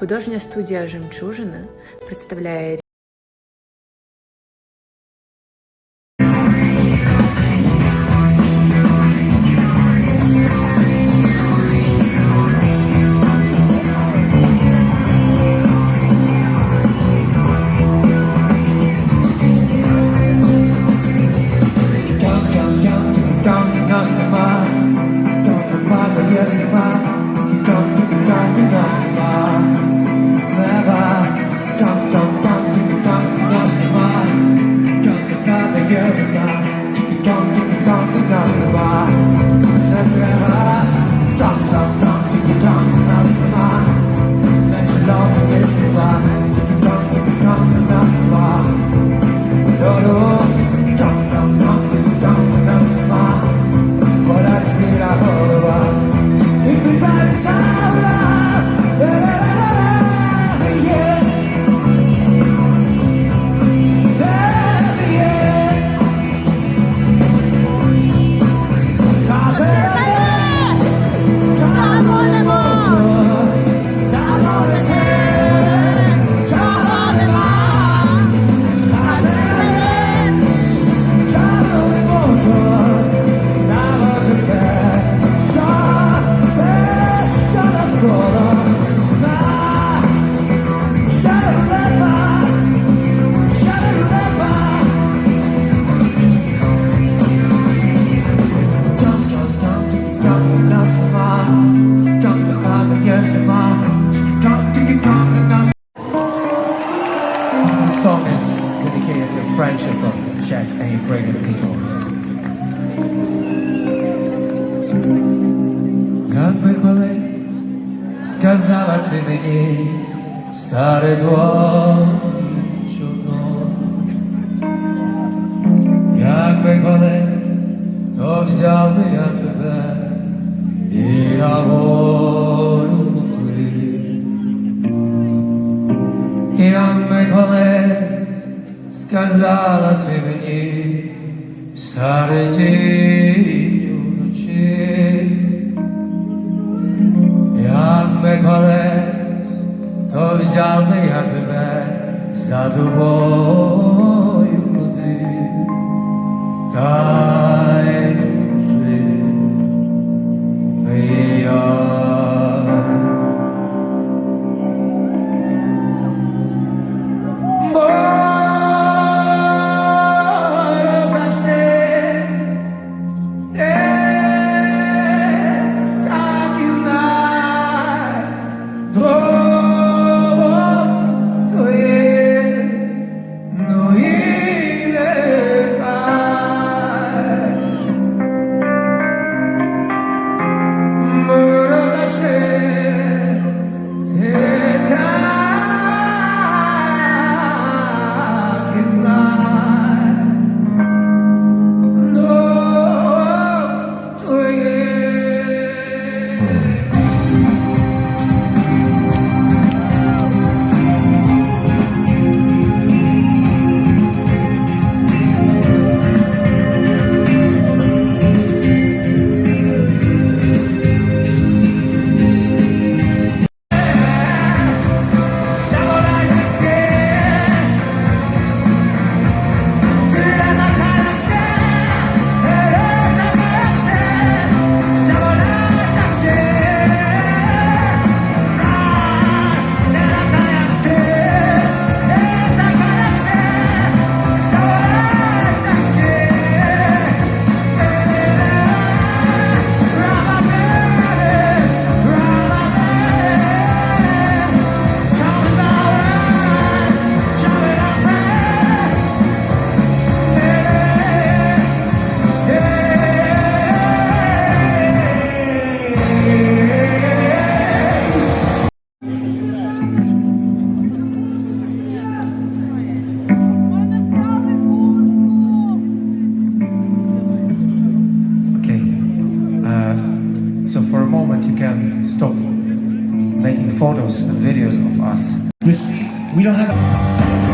Художняя студия «Жемчужина» представляет. Там, там, мені старе двоє як би коли, то взяв би я тебе і на волю поплив. як би коли сказала ти мені, старе ті вночі, як би коли взяв би я тебе за тобою ходив. We don't have. A-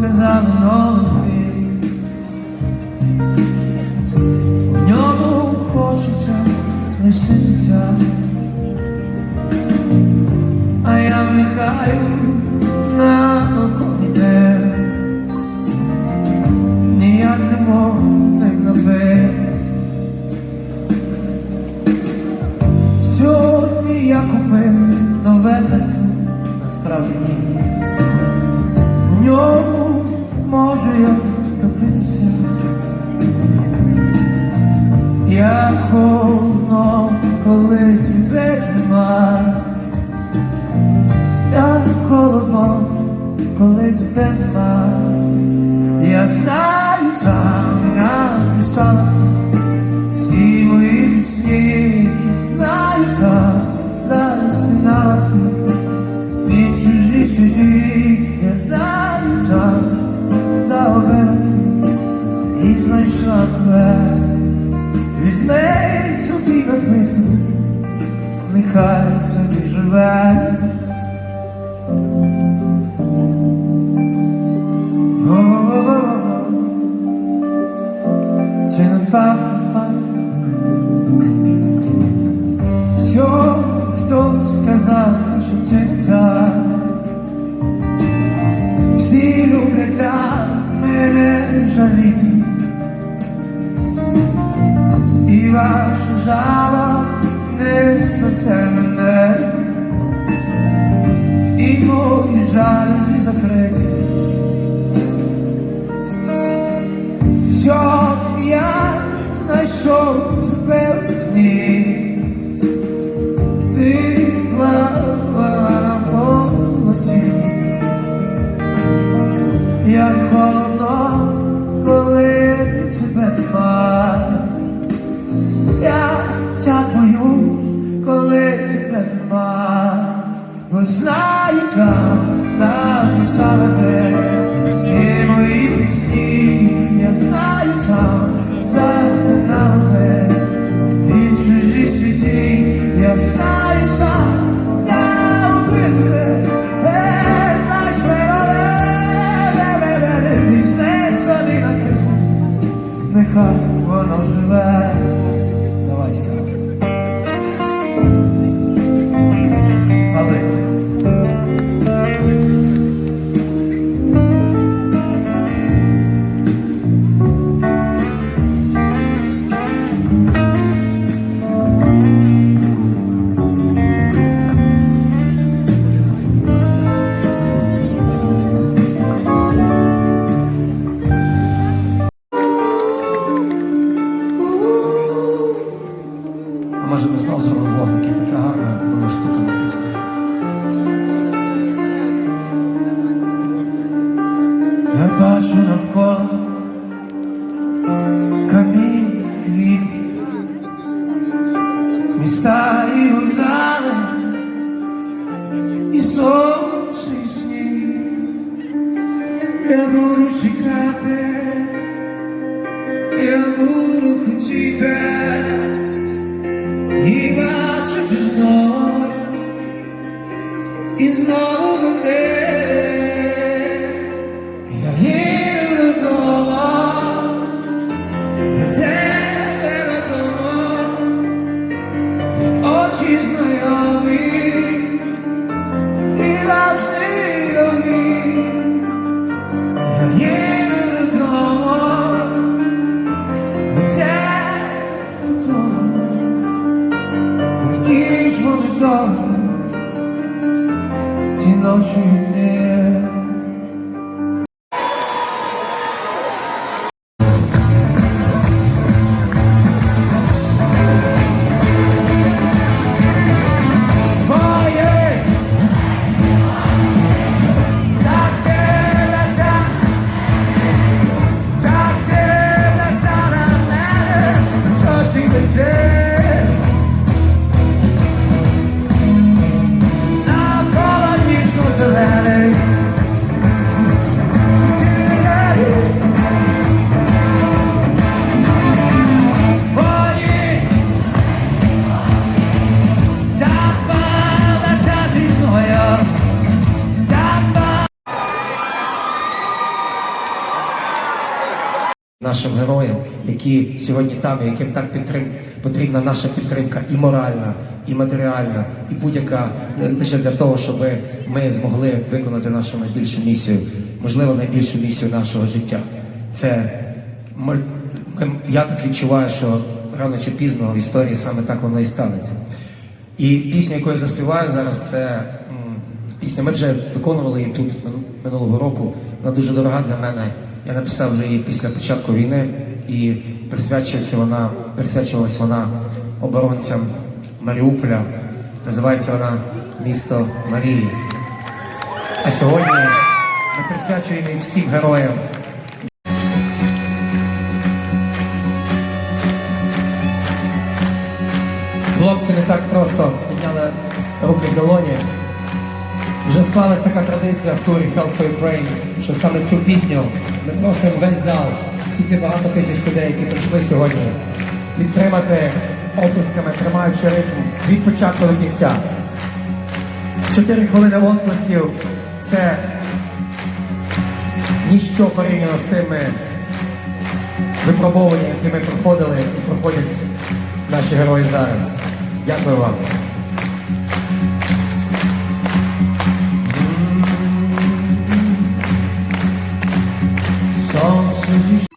cause I'm an old field У ньому хочеться лишитися. А я вникаю на балконі де Ніяк не можу не глаби Сьогодні я купив нове тату Насправді ні. В ньому я втопитися. Як холодно, коли тебе нема. Як холодно, коли тебе І жало не спасе мене, і мої жалюзі закриті. Сьогодні я знайшов бачу навколо камінь квіт, міста і вокзали, і сонце, і сніг. Я буду чекати, я буду хотіти. І бачити знов, і знову до Я Які ж вони там, ті нашим героям, які сьогодні там, яким так підтрим... потрібна наша підтримка і моральна, і матеріальна, і будь-яка е, лише для того, щоб ми змогли виконати нашу найбільшу місію, можливо, найбільшу місію нашого життя. Це я так відчуваю, що рано чи пізно в історії саме так воно і станеться. І пісня, яку я заспіваю зараз, це пісня. Ми вже виконували її тут минулого року. Вона дуже дорога для мене. Я написав вже її після початку війни і присвячується вона, присвячувалась вона оборонцям Маріуполя. Називається вона Місто Марії. А сьогодні ми присвячуємо її всім героям, Хлопці не так просто підняли руки в долоні. Вже склалась така традиція в турі Help for Ukraine, що саме цю пісню ми просимо весь зал, всі ці багато тисяч людей, які прийшли сьогодні, підтримати оплесками, тримаючи ритм від початку до кінця. Чотири хвилини оплесків це ніщо порівняно з тими випробовування, які ми проходили і проходять наші герої зараз. Дякую вам. Сонце зійшло.